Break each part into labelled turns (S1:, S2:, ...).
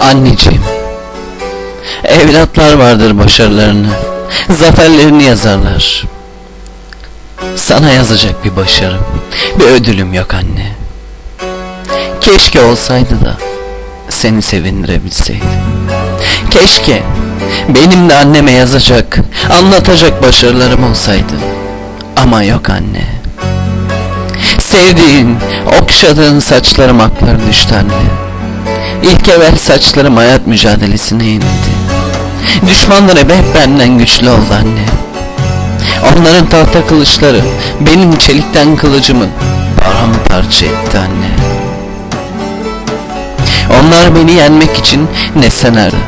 S1: Anneciğim, evlatlar vardır başarılarını, zaferlerini yazarlar. Sana yazacak bir başarım, bir ödülüm yok anne. Keşke olsaydı da seni sevindirebilseydim. Keşke benim de anneme yazacak, anlatacak başarılarım olsaydı. Ama yok anne. Sevdiğin, okşadığın saçlarım aklar düştü anne. İlk evvel saçlarım hayat mücadelesine yenildi. Düşmanları hep benden güçlü oldu anne. Onların tahta kılıçları benim çelikten kılıcımı paramparça etti anne. Onlar beni yenmek için ne senaryo,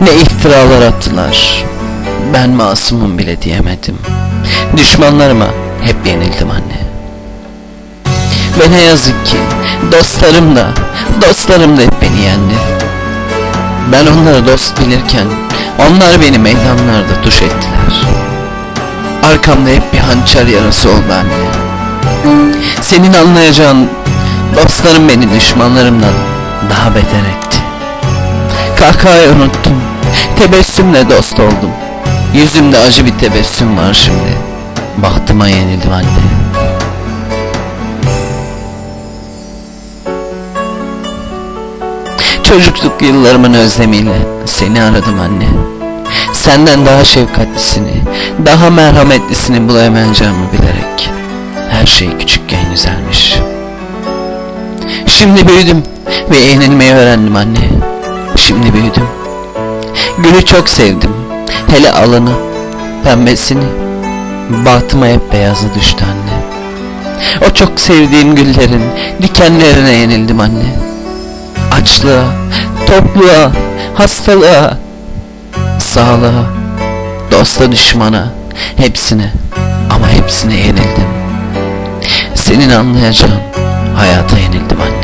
S1: ne iftiralar attılar. Ben masumum bile diyemedim. Düşmanlarıma hep yenildim anne. Ve ne yazık ki dostlarım da, dostlarım da hep beni yendi. Ben onları dost bilirken onlar beni meydanlarda tuş ettiler. Arkamda hep bir hançer yarası oldu anne. Senin anlayacağın dostlarım beni düşmanlarımdan daha beter etti. Kahkahayı unuttum. Tebessümle dost oldum. Yüzümde acı bir tebessüm var şimdi. Bahtıma yenildim anne. Çocukluk yıllarımın özlemiyle seni aradım anne. Senden daha şefkatlisini, daha merhametlisini bulamayacağımı bilerek her şey küçükken güzelmiş. Şimdi büyüdüm ve yenilmeyi öğrendim anne. Şimdi büyüdüm. Gülü çok sevdim. Hele alını, pembesini. Bahtıma hep beyazı düştü anne. O çok sevdiğim güllerin dikenlerine yenildim anne. Açlığa, topluğa, hastalığa, sağlığa, dosta düşmana, hepsine ama hepsine yenildim. Senin anlayacağın hayata yenildim anne.